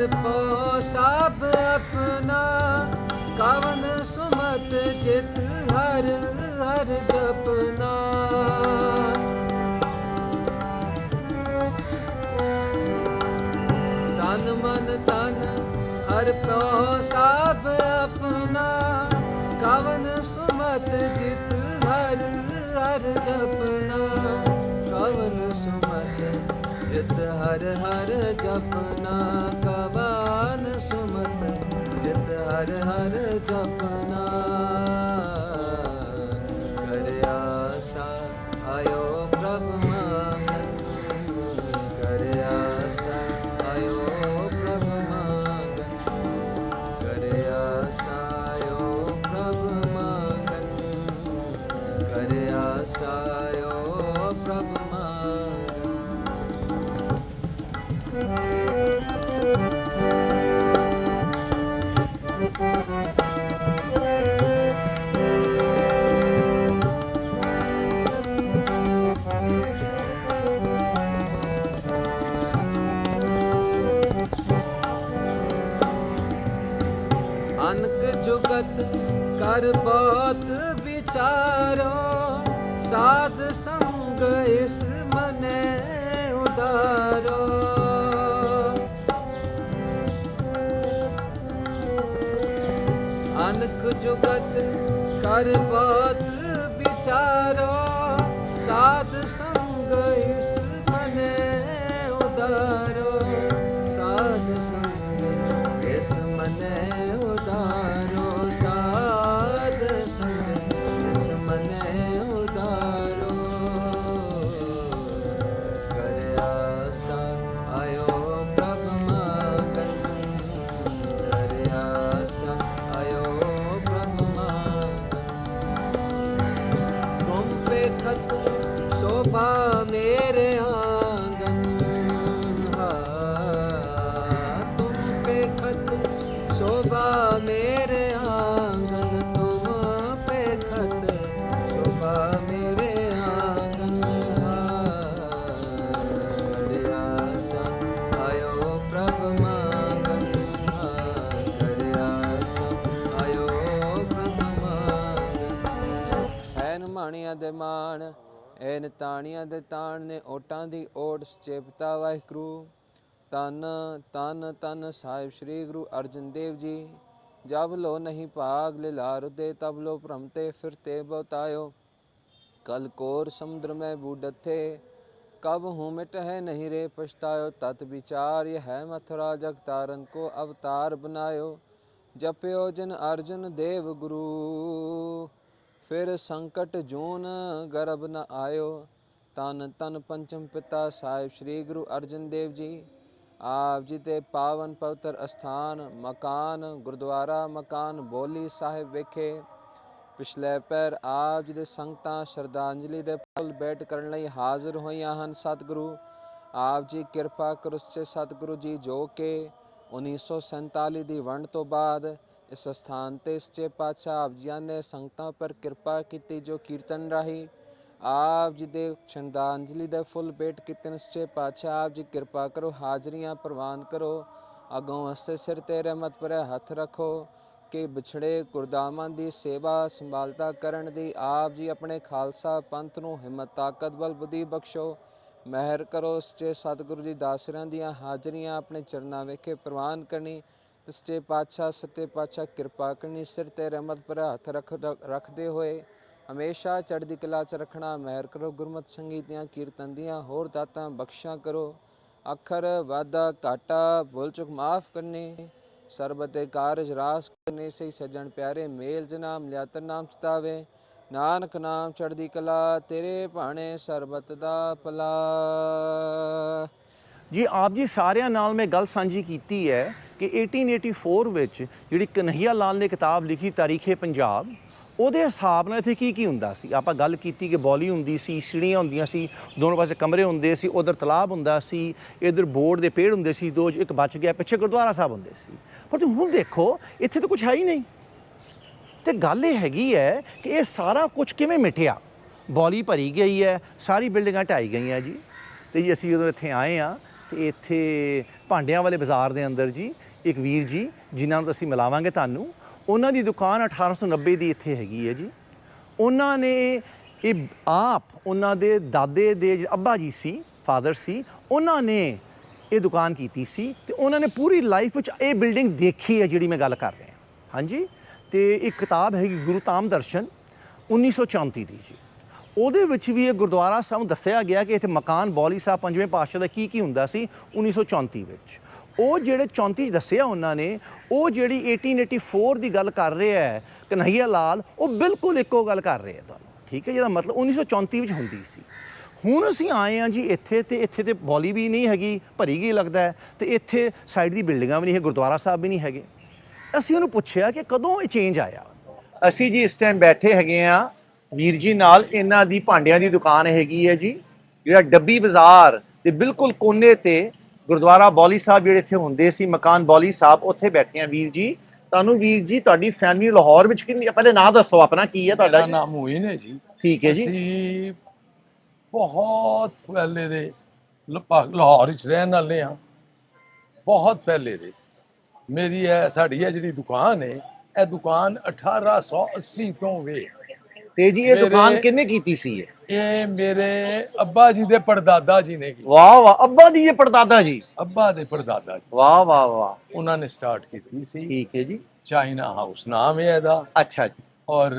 ਅਰਪੋ ਸਭ ਆਪਣਾ, ਕਵਨ ਸੁਮਤ ਜਿਤ ਹਰ ਹਰ ਜਪਨਾ। ਤਨ ਮਨ ਤਨ ਅਰਪੋ ਸਭ ਆਪਣਾ, ਕਵਨ ਸੁਮਤ ਜਿਤ ਹਰ ਹਰ ਜਪਨਾ। ਜਿਤ ਹਰ ਹਰ ਜਪਨਾ ਕਵਨ ਸੁਮਤ ਜਿਤ ਹਰ ਹਰ ਜਪਨਾ ਅਨਕ ਜੁਗਤ ਕਰ ਬਾਤ ਮਾਣੀਆਂ ਦੇ ਮਾਣ ਐਨ ਤਾਣੀਆਂ ਦੇ ਤਾਣ ਨੇ ਓਟਾਂ ਦੀ ਓਟ ਸਚੇਪਤਾ ਵਾਹਿਗੁਰੂ ਤਨ ਤਨ ਤਨ ਸਾਹਿਬ ਸ੍ਰੀ ਗੁਰੂ ਅਰਜਨ ਦੇਵ ਜੀ ਜਬ ਲੋ ਨਹੀਂ ਭਾਗ ਲਿਲਾਰ ਦੇ ਤਬ ਲੋ ਭ੍ਰਮਤੇ ਫਿਰਤੇ ਬਤਾਇਓ कल कोर समुद्र में बूढ़ते कब हूँ मिट है नहीं रे पछतायो तत् विचार यह है मथुरा जग तारन को अवतार बनायो जप्यो जन अर्जुन देव गुरु ਫਿਰ ਸੰਕਟ ਜੂਨ ਗਰਭ ਨ ਆਇਓ, ਤਨ ਤਨ ਪੰਚਮ ਪਿਤਾ ਸਾਹਿਬ ਸ੍ਰੀ ਗੁਰੂ ਅਰਜਨ ਦੇਵ ਜੀ। ਆਪ ਜੀ ਦੇ ਪਾਵਨ ਪਵਿੱਤਰ ਅਸਥਾਨ, ਮਕਾਨ, ਗੁਰਦੁਆਰਾ ਮਕਾਨ ਬੋਲੀ ਸਾਹਿਬ ਵਿਖੇ ਪਿਛਲੇ ਪੈਰ ਆਪ ਜੀ ਦੇ ਸੰਗਤਾਂ ਸ਼ਰਧਾਂਜਲੀ ਦੇ ਪਲ ਬੈਠ ਕਰਨ ਲਈ ਹਾਜ਼ਰ ਹੋਈਆਂ ਹਨ ਸਤਿਗੁਰੂ। ਆਪ ਜੀ ਕਿਰਪਾ ਕਰੋ ਸੱਚੇ ਸਤਿਗੁਰੂ ਜੀ ਜੋ ਕਿ 1947 ਦੀ ਵੰਡ ਤੋਂ ਬਾਅਦ ਇਸ ਸਥਾਨ ਤੇ ਸੱਚੇ ਪਾਤਸ਼ਾਹ ਆਪ ਜੀ ਨੇ ਸੰਗਤਾਂ ਪਰ ਕਿਰਪਾ ਕੀਤੀ ਜੋ ਕੀਰਤਨ ਰਾਹੀਂ ਆਪ ਜੀ ਦੇ ਸ਼ਰਧਾਂਜਲੀ ਦੇ ਫੁੱਲ ਭੇਟ ਕੀਤੇ ਨੇ। ਸੱਚੇ ਪਾਤਸ਼ਾਹ ਆਪ ਜੀ ਕਿਰਪਾ ਕਰੋ, ਹਾਜ਼ਰੀਆਂ ਪ੍ਰਵਾਨ ਕਰੋ, ਅਗੋਂ ਅਸਤੇ ਸਿਰ ਤੇ ਰਹਿਮਤ ਭਰੇ ਹੱਥ ਰੱਖੋ ਕਿ ਵਿਛੜੇ ਗੁਰਦਾਮਾਂ ਦੀ ਸੇਵਾ ਸੰਭਾਲਤਾ ਕਰਨ ਦੀ ਆਪ ਜੀ ਆਪਣੇ ਖਾਲਸਾ ਪੰਥ ਨੂੰ ਹਿੰਮਤ, ਤਾਕਤ, ਬਲ, ਬੁੱਧੀ ਬਖਸ਼ੋ। ਮਹਿਰ ਕਰੋ ਸੱਚੇ ਸਤਿਗੁਰੂ ਜੀ ਦਾਸਰਾਂ ਦੀਆਂ ਹਾਜ਼ਰੀਆਂ ਆਪਣੇ ਚਰਨਾਂ ਵਿਖੇ ਪ੍ਰਵਾਨ ਕਰਨੀ ਤੇ ਸੱਚੇ ਪਾਤਸ਼ਾਹ ਸੱਚੇ ਪਾਤਸ਼ਾਹ, ਕਿਰਪਾ ਕਰਨੀ, ਸਿਰ ਤੇ ਰਹਿਮਤ ਪਰ ਹੱਥ ਰੱਖ ਰੱਖਦੇ ਹੋਏ। ਹਮੇਸ਼ਾ ਚੜ੍ਹਦੀ ਕਲਾ ਚ ਰੱਖਣਾ, ਮਹਿਰ ਕਰੋ, ਗੁਰਮਤ ਸੰਗੀਤ ਦੀਆਂ ਕੀਰਤਨ ਦੀਆਂ ਹੋਰ ਦਾਤਾਂ ਬਖਸ਼ਾਂ ਕਰੋ। ਅੱਖਰ ਵਾਦਾ ਘਾਟਾ, ਭੁੱਲ ਚੁੱਕ ਮਾਫ ਕਰਨੇ ਸਰਬਤ ਦੇ ਕਾਰਜ ਰਾਸ ਕਰਨੇ, ਸਹੀ ਸਜਣ ਪਿਆਰੇ, ਮੇਲ ਜਨਾਮ ਲਿਆਤਰ ਨਾਮ ਚਤਾਵੇ ਨਾਨਕ ਨਾਮ ਚੜ੍ਹਦੀ ਕਲਾ, ਤੇਰੇ ਭਾਣੇ ਸਰਬਤ ਦਾ ਭਲਾ। ਜੀ, ਆਪ ਜੀ ਸਾਰਿਆਂ ਨਾਲ ਮੈਂ ਗੱਲ ਸਾਂਝੀ ਕੀਤੀ ਹੈ ਕਿ 1884 ਵਿੱਚ ਜਿਹੜੀ ਕਨਹਈਆ ਲਾਲ ਨੇ ਕਿਤਾਬ ਲਿਖੀ, ਤਾਰੀਖੇ ਪੰਜਾਬ, ਉਹਦੇ ਹਿਸਾਬ ਨਾਲ ਇੱਥੇ ਕੀ ਕੀ ਹੁੰਦਾ ਸੀ? ਆਪਾਂ ਗੱਲ ਕੀਤੀ ਕਿ ਬੌਲੀ ਹੁੰਦੀ ਸੀ, ਸਿੜੀਆਂ ਹੁੰਦੀਆਂ ਸੀ, ਦੋਨੋਂ ਪਾਸੇ ਕਮਰੇ ਹੁੰਦੇ ਸੀ, ਉਧਰ ਤਲਾਬ ਹੁੰਦਾ ਸੀ, ਇਧਰ ਬੋਰਡ ਦੇ ਪੇੜ ਹੁੰਦੇ ਸੀ, ਦੋ ਇੱਕ ਬਚ ਗਿਆ, ਪਿੱਛੇ ਗੁਰਦੁਆਰਾ ਸਾਹਿਬ ਹੁੰਦੇ ਸੀ। ਪਰ ਤੁਸੀਂ ਹੁਣ ਦੇਖੋ, ਇੱਥੇ ਤਾਂ ਕੁਝ ਹੈ ਹੀ ਨਹੀਂ। ਤੇ ਗੱਲ ਇਹ ਹੈਗੀ ਹੈ ਕਿ ਇਹ ਸਾਰਾ ਕੁਝ ਕਿਵੇਂ ਮਿਟਿਆ? ਬੌਲੀ ਭਰੀ ਗਈ ਹੈ, ਸਾਰੀ ਬਿਲਡਿੰਗਾਂ ਢਾਈ ਗਈਆਂ ਜੀ। ਤੇ ਜੀ ਅਸੀਂ ਜਦੋਂ ਇੱਥੇ ਆਏ ਆ ਤੇ ਇੱਥੇ ਭਾਂਡਿਆਂ ਵਾਲੇ ਬਾਜ਼ਾਰ ਦੇ ਅੰਦਰ ਜੀ ਇੱਕ ਵੀਰ ਜੀ, ਜਿਨ੍ਹਾਂ ਨੂੰ ਅਸੀਂ ਮਿਲਾਵਾਂਗੇ ਤੁਹਾਨੂੰ, ਉਹਨਾਂ ਦੀ ਦੁਕਾਨ 1890 ਦੀ ਇੱਥੇ ਹੈਗੀ ਹੈ ਜੀ। ਉਹਨਾਂ ਨੇ ਇਹ ਆਪ, ਉਹਨਾਂ ਦੇ ਦਾਦੇ ਦੇ ਜਿਹੜੇ ਅੱਬਾ ਜੀ ਸੀ, ਫਾਦਰ ਸੀ, ਉਹਨਾਂ ਨੇ ਇਹ ਦੁਕਾਨ ਕੀਤੀ ਸੀ ਤੇ ਉਹਨਾਂ ਨੇ ਪੂਰੀ ਲਾਈਫ ਵਿੱਚ ਇਹ ਬਿਲਡਿੰਗ ਦੇਖੀ ਹੈ ਜਿਹੜੀ ਮੈਂ ਗੱਲ ਕਰ ਰਿਹਾ ਹਾਂਜੀ? ਤੇ ਇੱਕ ਕਿਤਾਬ ਹੈਗੀ ਗੁਰੂ ਤਾਮ ਦਰਸ਼ਨ 1934 ਦੀ ਜੀ। ਉਹਦੇ ਵਿੱਚ ਵੀ ਇਹ ਗੁਰਦੁਆਰਾ ਸਾਹਿਬ ਦੱਸਿਆ ਗਿਆ ਕਿ ਇੱਥੇ ਮਕਾਨ ਬੌਲੀ ਸਾਹਿਬ ਪੰਜਵੇਂ ਪਾਤਸ਼ਾਹ ਦਾ ਕੀ ਕੀ ਹੁੰਦਾ ਸੀ 1934 ਵਿੱਚ। ਉਹ ਜਿਹੜੇ 34 'ਚ ਦੱਸਿਆ ਉਹਨਾਂ ਨੇ, ਉਹ ਜਿਹੜੀ 1884 ਦੀ ਗੱਲ ਕਰ ਰਿਹਾ ਹੈ, ਕਨਹਈਆ ਲਾਲ, ਉਹ ਬਿਲਕੁਲ ਇੱਕੋ ਗੱਲ ਕਰ ਰਿਹਾ ਤੁਹਾਨੂੰ, ਠੀਕ ਹੈ ਜਿਹਦਾ ਮਤਲਬ 1934 ਵਿੱਚ ਹੁੰਦੀ ਸੀ। ਹੁਣ ਅਸੀਂ ਆਏ ਆ ਜੀ ਇੱਥੇ ਤੇ ਇੱਥੇ ਤੇ ਬੌਲੀ ਵੀ ਨਹੀਂ ਹੈਗੀ, ਭਰੀ ਗਈ ਲੱਗਦਾ ਹੈ? ਤੇ ਇੱਥੇ ਸਾਈਡ ਦੀ ਬਿਲਡਿੰਗਾਂ ਵੀ ਨਹੀਂ ਹੈ, ਗੁਰਦੁਆਰਾ ਸਾਹਿਬ ਵੀ ਨਹੀਂ ਹੈਗੇ। ਅਸੀਂ ਉਹਨੂੰ ਪੁੱਛਿਆ ਕਿ ਕਦੋਂ ਇਹ ਚੇਂਜ ਆਇਆ? ਅਸੀਂ ਜੀ ਇਸ ਟਾਈਮ ਬੈਠੇ ਹੈਗੇ ਆ ਵੀਰ ਜੀ ਨਾਲ ਇਹਨਾਂ ਦੀ ਭਾਂਡਿਆਂ ਦੀ ਦੁਕਾਨ ਹੈਗੀ ਹੈ ਜੀ, ਜਿਹੜਾ ਡੱਬੀ ਬਾਜ਼ਾਰ ਦੇ ਬਿਲਕੁਲ ਕੋਨੇ ਤੇ ਗੁਰਦੁਆਰਾ ਬੌਲੀ ਸਾਹਿਬ ਜਿਹੜੇ ਇੱਥੇ ਹੁੰਦੇ ਸੀ ਮਕਾਨ ਬੌਲੀ ਸਾਹਿਬ ਉੱਥੇ ਬੈਠੇ ਆ ਵੀਰ ਜੀ। ਤੁਹਾਨੂੰ ਵੀਰ ਜੀ ਤੁਹਾਡੀ ਫੈਮਿਲੀ ਲਾਹੌਰ ਵਿੱਚ ਕਿੰਨੀ ਪਹਿਲੇ ਨਾਂ ਦੱਸੋ ਆਪਣਾ ਕੀ ਹੈ ਮੇਰਾ ਤੁਹਾਡਾ ਨਾਮ ਮੋਇਨ ਹੈ ਜੀ। ਠੀਕ ਹੈ ਜੀ। ਅਸੀਂ ਬਹੁਤ ਪਹਿਲੇ ਦੇ ਲਾਹੌਰ ਵਿੱਚ ਰਹਿਣ ਵਾਲੇ ਆ ਬਹੁਤ ਪਹਿਲੇ ਦੇ। ਮੇਰੀ ਇਹ ਸਾਡੀ ਇਹ ਜਿਹੜੀ ਦੁਕਾਨ ਹੈ ਇਹ ਦੁਕਾਨ 1880 ਤੋਂ ਵੇ ਤੇ ਜੀ ਇਹ ਮੇਰੇ- ਦੁਕਾਨ ਕਿੰਨੇ ਕੀਤੀ ਸੀ ਇਹ ਇਹ ਮੇਰੇ ਅੱਬਾ ਜੀ ਦੇ ਪੜਦਾਦਾ ਜੀ ਨੇ ਕੀਤੀ ਵਾਹ ਵਾਹ ਅੱਬਾ ਦੀ ਇਹ ਪੜਦਾਦਾ ਜੀ ਅੱਬਾ ਦੇ ਪੜਦਾਦਾ ਜੀ ਵਾਹ ਵਾਹ ਵਾਹ ਉਹਨਾਂ ਨੇ ਸਟਾਰਟ ਕੀਤੀ ਸੀ ਠੀਕ ਹੈ ਜੀ ਚਾਈਨਾ ਹਾਊਸ ਨਾਮ ਹੈ ਇਹਦਾ ਅੱਛਾ ਜੀ ਔਰ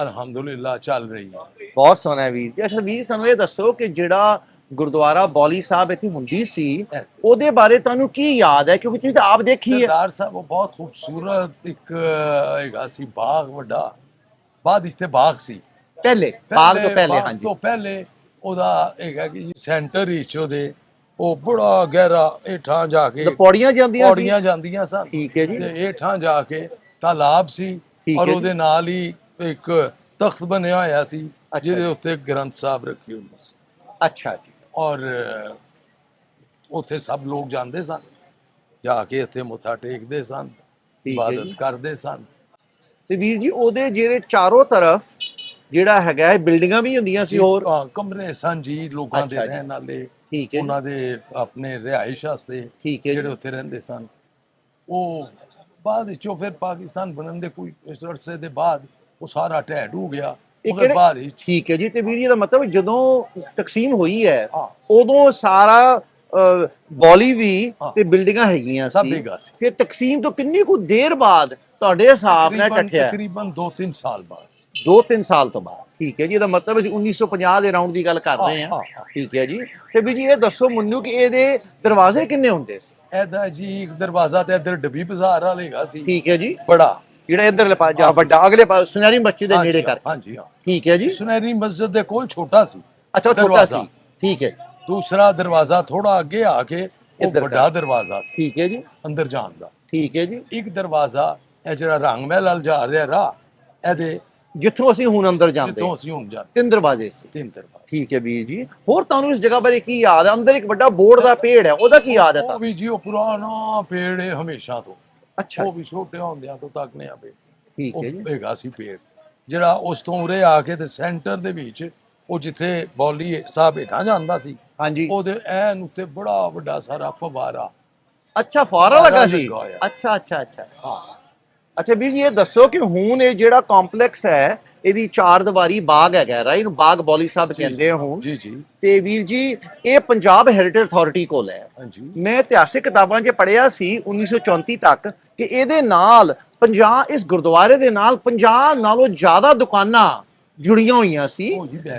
ਅਲਹਮਦੁਲਿਲਾ ਚੱਲ ਰਹੀ ਹੈ ਬਹੁਤ ਸੋਹਣਾ ਹੈ ਵੀਰ ਜੀ ਅੱਛਾ ਵੀਰ ਸਾਨੂੰ ਇਹ ਦੱਸੋ ਕਿ ਜਿਹੜਾ ਗੁਰਦੁਆਰਾ ਬੌਲੀ ਸਾਹਿਬ ਇੱਥੇ ਹੁੰਦੀ ਸੀ ਉਹਦੇ ਬਾਰੇ ਤੁਹਾਨੂੰ ਕੀ ਯਾਦ ਹੈ ਕਿਉਂਕਿ ਤੁਸੀਂ ਤਾਂ ਆਪ ਦੇਖੀ ਹੈ ਸਰਦਾਰ ਸਾਹਿਬ ਉਹ ਬਹੁਤ ਖੂਬਸੂਰਤ ਇੱਕ ਹੈਗਾ ਸੀ ਬਾਗ ਵੱਡਾ ਬਾਅਦ ਇਸ ਤੇ ਬਾਗ ਸੀ। ਪਹਿਲੇ ਬਾਗ ਤੋਂ ਪਹਿਲੇ- ਹਾਂਜੀ। ਤੋਂ ਪਹਿਲੇ ਉਹਦਾ ਹੈਗਾ ਕਿ ਸੈਂਟਰ ਵਿੱਚ ਉਹਦੇ। ਉਹ ਬੜਾ ਗਹਿਰਾ ਹੇਠਾਂ ਜਾ ਕੇ ਪੌੜੀਆਂ ਜਾਂਦੀਆਂ ਸੀ? ਪੌੜੀਆਂ ਜਾਂਦੀਆਂ ਸਨ। ਠੀਕ ਹੈ ਜੀ। ਤੇ ਹੇਠਾਂ ਜਾ ਕੇ ਤਾਲਾਬ ਸੀ ਔਰ। ਉਹਦੇ ਨਾਲ ਹੀ ਇੱਕ ਤਖਤ ਬਣਿਆ ਹੋਇਆ ਸੀ ਜਿਹਦੇ। ਉੱਤੇ ਗ੍ਰੰਥ ਸਾਹਿਬ ਰੱਖੇ ਹੁੰਦੇ ਸੀ। ਅੱਛਾ ਜੀ। ਔਰ ਉੱਥੇ ਸਭ ਲੋਕ ਜਾਂਦੇ ਸਨ। ਜਾ ਕੇ ਇੱਥੇ ਮੱਥਾ ਟੇਕਦੇ ਸਨ ਇਬਾਦਤ ਕਰਦੇ ਸਨ। ਤੇ ਵੀਰ ਜੀ ਉਹਦੇ ਜਿਹੜੇ ਚਾਰੋਂ ਤਰਫ ਜਿਹੜਾ ਹੈਗਾ ਹੈ ਬਿਲਡਿੰਗਾਂ ਵੀ ਹੁੰਦੀਆਂ ਸੀ ਹੋਰ? ਹਾਂ, ਕਮਰੇ ਸਨ ਜੀ ਲੋਕਾਂ ਦੇ। ਰਹਿਣ ਵਾਲੇ। ਠੀਕ ਹੈ ਉਹਨਾਂ ਦੇ ਆਪਣੇ ਰਿਹਾਇਸ਼ ਵਾਸਤੇ ਹੈ ਜਿਹੜੇ ਉੱਥੇ ਰਹਿੰਦੇ ਸਨ। ਉਹ ਬਾਅਦ ਵਿੱਚੋਂ ਫਿਰ ਪਾਕਿਸਤਾਨ ਬਣਨ ਦੇ ਕੋਈ ਇਸ ਅਰਸੇ ਦੇ ਬਾਅਦ ਉਹ ਸਾਰਾ ਢਹਿ ਢੂ ਗਿਆ। ਇਹ ਕਿਹੜੇ- ਬਾਅਦ ਵਿੱਚ ਠੀਕ ਹੈ ਜੀ ਤੇ ਵੀਰ ਜੀ ਦਾ ਮਤਲਬ ਜਦੋਂ ਤਕਸੀਮ ਹੋਈ ਹੈ ਹਾਂ। ਉਦੋਂ ਸਾਰਾ ਬੌਲੀ ਵੀ ਹਾਂ। ਤੇ ਬਿਲਡਿੰਗਾਂ ਹੈਗੀਆਂ ਸਭ ਸੀ ਬਿਗਾ ਸੀ। ਫਿਰ ਤਕਸੀਮ ਤੋਂ ਕਿੰਨੀ ਕੁ ਦੇਰ ਬਾਅਦ ਤੁਹਾਡੇ ਹਿਸਾਬ ਨਾਲ ਤਕਰੀਬਨ ਟੱਠਿਆ ਤਕਰੀਬਨ 2-3 ਸਾਲ ਬਾਅਦ। 2-3 ਸਾਲ ਤੋਂ ਬਾਅਦ। ਠੀਕ ਹੈ ਜੀ ਇਹਦਾ ਮਤਲਬ ਅਸੀਂ 1950 ਦੇ ਰਾਉਂਡ ਦੀ ਗੱਲ ਕਰ ਰਹੇ ਹਾਂ। ਹਾਂ, ਹਾਂ। ਠੀਕ ਹੈ ਜੀ। ਤੇ ਵੀ ਜੀ ਇਹ ਦੱਸੋ ਮੈਨੂੰ ਕਿ ਇਹਦੇ ਦਰਵਾਜ਼ੇ ਕਿੰਨੇ ਹੁੰਦੇ ਸੀ? ਇਹਦਾ ਜੀ ਇੱਕ ਦਰਵਾਜ਼ਾ ਤੇ ਇੱਧਰ ਡੱਬੀ ਬਾਜ਼ਾਰ ਵਾਲੇਗਾ ਸੀ। ਠੀਕ ਹੈ ਜੀ। ਬੜਾ। ਜਿਹੜਾ ਇਧਰਲੇ ਪਾਸੇ ਜਾ ਵੱਡਾ ਅਗਲੇ ਪਾਸੇ ਸੁਨਹਿਰੀ ਮਸਜਿਦ ਦੇ ਹਾਂਜੀ, ਨੇੜੇ ਕਰ ਹਾਂਜੀ ਹਾਂ। ਠੀਕ ਹੈ ਜੀ। ਸੁਨਹਿਰੀ ਮਸਜਿਦ ਦੇ ਕੋਲ ਛੋਟਾ ਸੀ। ਅੱਛਾ ਉਹ ਛੋਟਾ ਦਰਵਾਜ਼ਾ। ਸੀ। ਠੀਕ ਹੈ। ਦੂਸਰਾ ਦਰਵਾਜ਼ਾ ਥੋੜਾ ਅੱਗੇ ਆ ਕੇ ਉਹ ਇੱਧਰ ਵੱਡਾ ਦਰਵਾਜ਼ਾ ਸੀ। ਠੀਕ ਹੈ ਜੀ। ਅੰਦਰ ਜਾਣ ਦਾ। ਠੀਕ ਹੈ ਜੀ। ਇੱਕ ਦਰਵਾਜ਼ਾ ਇਹ ਜਿਹੜਾ ਰੰਗ ਮਹਿਲ ਵੱਲ ਜਾ ਰਿਹਾ ਰਾਹ ਇਹਦੇ ਜਿੱਥੋਂ ਅਸੀਂ ਹੁਣ ਅੰਦਰ ਜਾਂਦੇ ਜਿੱਥੋਂ ਅਸੀਂ ਹੁਣ ਜਾਂਦੇ। ਤਿੰਨ ਦਰਵਾਜ਼ੇ ਸੀ। ਤਿੰਨ ਦਰਵਾਜ਼ੇ। ਠੀਕ ਹੈ ਵੀਰ ਜੀ। ਹੋਰ ਤੁਹਾਨੂੰ ਇਸ ਜਗ੍ਹਾ ਬਾਰੇ ਕੀ ਯਾਦ ਹੈ? ਅੰਦਰ ਇੱਕ ਵੱਡਾ ਬੋਰਡ ਦਾ ਪੇੜ ਹੈ ਉਹਦਾ ਕੀ ਯਾਦ ਹੈ ਉਹ ਤੁਹਾਨੂੰ? ਵੀ ਜੀ ਉਹ ਪੁਰਾਣਾ ਪੇੜ ਹੈ ਹਮੇਸ਼ਾ ਤੋਂ। ਅੱਛਾ। ਉਹ ਵੀ ਛੋਟੇ ਹੁੰਦਿਆਂ ਤੋਂ ਤੱਕਨੇ ਆ ਪੇੜ। ਠੀਕ ਉਹ ਹੈ ਜੀ। ਹੈਗਾ ਸੀ ਪੇੜ। ਜਿਹੜਾ ਉਸ ਤੋਂ ਉਰੇ ਆ ਕੇ ਤੇ ਸੈਂਟਰ ਦੇ ਵਿੱਚ ਉਹ ਜਿੱਥੇ ਬੌਲੀ ਸਾਹਿਬ ਹੇਠਾਂ ਜਾਂਦਾ ਸੀ ਹਾਂਜੀ। ਉਹਦੇ ਐਨ ਉੱਤੇ ਬੜਾ ਵੱਡਾ ਸਾਰਾ ਫਵਾਰਾ ਅੱਛਾ ਫੁਆਰਾ ਲੱਗਾ ਸੀ। ਅੱਛਾ ਅੱਛਾ ਅੱਛਾ। ਹਾਂ। ਅੱਛਾ ਵੀਰ ਜੀ ਇਹ ਦੱਸੋ ਕਿ ਹੁਣ ਇਹ ਜਿਹੜਾ ਕੰਪਲੈਕਸ ਹੈ ਇਹਦੀ ਚਾਰ ਦੀਵਾਰੀ ਬਾਗ ਹੈਗਾ ਰਾਈਟ ਬਾਗ ਬੌਲੀ ਸਾਹਿਬ ਕਹਿੰਦੇ ਆ ਹੁਣ। ਜੀ ਜੀ। ਤੇ ਵੀਰ ਜੀ ਇਹ ਪੰਜਾਬ ਹੈਰੀਟੇਜ ਅਥਾਰਟੀ ਕੋਲ ਹੈ। ਹਾਂਜੀ। ਮੈਂ ਇਤਿਹਾਸਿਕ ਕਿਤਾਬਾਂ 'ਚ ਪੜ੍ਹਿਆ ਸੀ 1934 ਤੱਕ ਕਿ ਇਹਦੇ ਨਾਲ 50 ਇਸ ਗੁਰਦੁਆਰੇ ਦੇ ਨਾਲ 50 ਨਾਲੋਂ ਜ਼ਿਆਦਾ ਦੁਕਾਨਾਂ ਜੁੜੀਆਂ ਹੋਈਆਂ ਸੀ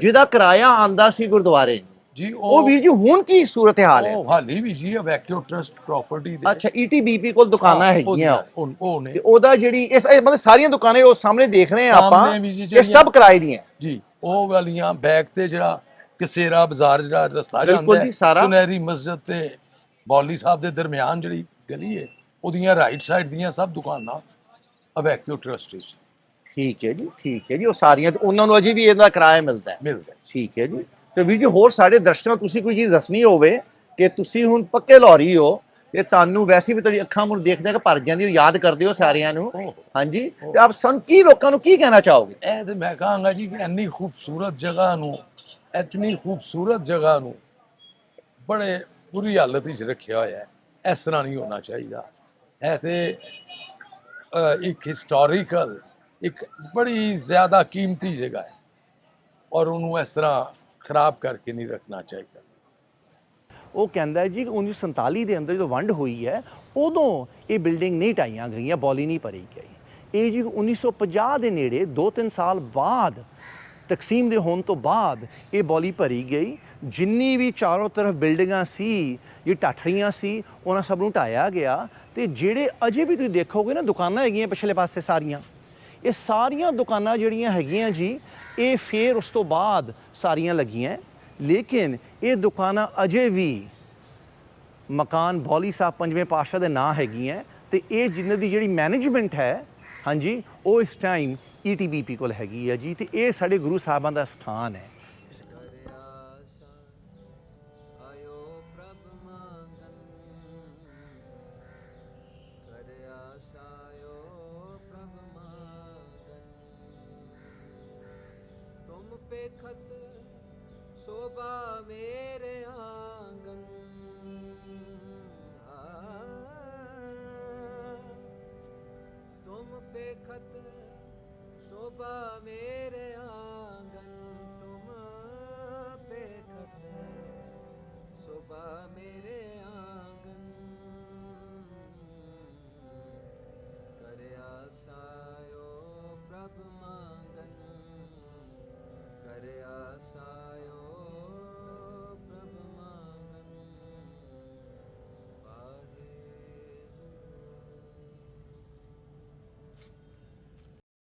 ਜਿਹਦਾ ਕਿਰਾਇਆ ਆਂਦਾ ਸੀ ਗੁਰਦੁਆਰੇ। ਜੀ ਉਹ ਵੀਰ ਜੀ ਹੁਣ ਕੀ ਸੂਰਤ ਹਾਲ ਹੈ? ਉਹ ਹਾਲੀ ਵੀ ਜੀ ਵੈਕਿਊ ਟਰਸਟ ਪ੍ਰਾਪਰਟੀ ਦੇ ਅੱਛਾ ਈਟੀਬੀਪੀ ਕੋਲ ਦੁਕਾਨਾਂ ਹੈਗੀਆਂ। ਉਹ ਉਹ ਨੇ ਤੇ ਉਹਦਾ ਜਿਹੜੀ ਇਸ ਮਤਲਬ ਸਾਰੀਆਂ ਦੁਕਾਨਾਂ ਉਹ ਸਾਹਮਣੇ ਦੇਖ ਰਹੇ ਆ ਆਪਾਂ। ਇਹ ਸਭ ਕਿਰਾਏ ਦੀਆਂ। ਜੀ ਉਹ ਵਾਲੀਆਂ ਬੈਕ ਤੇ ਜਿਹੜਾ ਕਸੇਰਾ ਬਾਜ਼ਾਰ ਜਿਹੜਾ ਰਸਤਾ ਜਾਂਦਾ ਹੈ। ਸੁਨਹਿਰੀ ਮਸਜਿਦ ਤੇ ਬੌਲੀ ਸਾਹਿਬ ਦੇ ਦਰਮਿਆਨ ਜਿਹੜੀ ਗਲੀ ਹੈ ਉਹਦੀਆਂ ਰਾਈਟ ਸਾਈਡ ਦੀਆਂ ਸਭ ਦੁਕਾਨਾਂ ਅਵੈਕਿਊ ਟਰਸਟ ਵਿੱਚ। ਠੀਕ ਹੈ ਜੀ ਠੀਕ ਹੈ ਜੀ ਉਹ ਸਾਰੀਆਂ ਉਹਨਾਂ ਨੂੰ ਅਜੇ ਵੀ ਇਹਦਾ ਕਿਰਾਇਆ ਮਿਲਦਾ ਹੈ। ਮਿਲਦਾ। ਠੀਕ ਹੈ ਜੀ। ਤੇ ਵੀਰ ਜੀ ਹੋਰ ਸਾਡੇ ਦਰਸ਼ਕਾਂ ਤੁਸੀਂ ਕੋਈ ਚੀਜ਼ ਦੱਸਣੀ ਹੋਵੇ ਕਿ ਤੁਸੀਂ ਹੁਣ ਪੱਕੇ ਲਾਹੌਰੀ ਹੋ ਤੇ ਤੁਹਾਨੂੰ ਵੈਸੇ ਵੀ ਤੁਹਾਡੀ ਅੱਖਾਂ ਮੁਰ ਦੇਖਦੇ ਕਿ ਭਰ ਜਾਂਦੀ ਹੋ ਯਾਦ ਕਰਦੇ ਹੋ ਸਾਰਿਆਂ ਨੂੰ। ਹਾਂਜੀ? ਤੇ ਆਪ ਸਨ ਕੀ ਲੋਕਾਂ ਨੂੰ ਕੀ ਕਹਿਣਾ ਚਾਹੋਗੇ? ਇਹ ਤੇ ਮੈਂ ਕਹਾਂਗਾ ਜੀ ਕਿ ਇੰਨੀ ਖੂਬਸੂਰਤ ਜਗ੍ਹਾ ਨੂੰ ਇਤਨੀ ਖੂਬਸੂਰਤ ਜਗ੍ਹਾ ਨੂੰ ਬੜੇ ਬੁਰੀ ਹਾਲਤ ਵਿੱਚ ਰੱਖਿਆ ਹੋਇਆ ਹੈ। ਇਸ ਤਰ੍ਹਾਂ ਨਹੀਂ ਹੋਣਾ ਚਾਹੀਦਾ। ਇਹ ਤੇ ਇੱਕ ਹਿਸਟੋਰੀਕਲ ਇੱਕ ਬੜੀ ਜ਼ਿਆਦਾ ਕੀਮਤੀ ਜਗ੍ਹਾ ਹੈ। ਔਰ ਉਹਨੂੰ ਇਸ ਤਰ੍ਹਾਂ ਖਰਾਬ ਕਰਕੇ ਨਹੀਂ ਰੱਖਣਾ ਚਾਹੀਦਾ। ਉਹ ਕਹਿੰਦਾ ਹੈ ਜੀ ਕਿ 1947 ਦੇ ਅੰਦਰ ਜਦੋਂ ਵੰਡ ਹੋਈ ਹੈ, ਉਦੋਂ ਇਹ ਬਿਲਡਿੰਗ ਨਹੀਂ ਢਾਈਆਂ ਗਈਆਂ, ਬੋਲੀ ਨਹੀਂ ਭਰੀ ਗਈ। ਇਹ ਜੀ 1950 ਦੇ ਨੇੜੇ 2-3 ਸਾਲ ਬਾਅਦ, ਤਕਸੀਮ ਦੇ ਹੋਣ ਤੋਂ ਬਾਅਦ ਇਹ ਬੋਲੀ ਭਰੀ ਗਈ। ਜਿੰਨੀ ਵੀ ਚਾਰੋਂ ਤਰਫ ਬਿਲਡਿੰਗਾਂ ਸੀ, ਇਹ ਟਾਠਰੀਆਂ ਸੀ, ਉਹਨਾਂ ਸਭ ਨੂੰ ਢਾਇਆ ਗਿਆ। ਤੇ ਜਿਹੜੇ ਅਜੇ ਵੀ ਤੁਸੀਂ ਦੇਖੋਗੇ ਨਾ, ਦੁਕਾਨਾਂ ਹੈਗੀਆਂ ਪਿਛਲੇ ਪਾਸੇ ਸਾਰੀਆਂ। ਇਹ ਸਾਰੀਆਂ ਦੁਕਾਨਾਂ ਜਿਹੜੀਆਂ ਹੈਗੀਆਂ ਜੀ, ਇਹ ਫੇਰ ਉਸ ਤੋਂ ਬਾਅਦ ਸਾਰੀਆਂ ਲੱਗੀਆਂ। ਲੇਕਿਨ ਇਹ ਦੁਕਾਨਾਂ ਅਜੇ ਵੀ ਮਕਾਨ ਬੌਲੀ ਸਾਹਿਬ ਪੰਜਵੇਂ ਪਾਤਸ਼ਾਹ ਦੇ ਨਾਂ ਹੈਗੀਆਂ ਤੇ ਇਹ ਜਿਨ੍ਹਾਂ ਦੀ ਜਿਹੜੀ ਮੈਨੇਜਮੈਂਟ ਹੈ, ਹਾਂਜੀ, ਉਹ ਇਸ ਟਾਈਮ ਈਟੀਬੀਪੀ ਕੋਲ ਹੈਗੀ ਹੈ ਜੀ ਤੇ ਇਹ ਸਾਡੇ ਗੁਰੂ ਸਾਹਿਬਾਂ ਦਾ ਸਥਾਨ ਹੈ। ਤੁਮ ਸੋਭਾ ਮੇਰੇ ਆਂਗਨ। ਆ ਤੁਮ ਪੇਖਤ ਸੋਭਾ ਮੇਰੇ ਸਾਇਓ